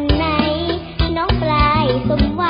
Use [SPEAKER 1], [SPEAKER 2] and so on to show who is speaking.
[SPEAKER 1] นไหนน้องปลายสมหวัง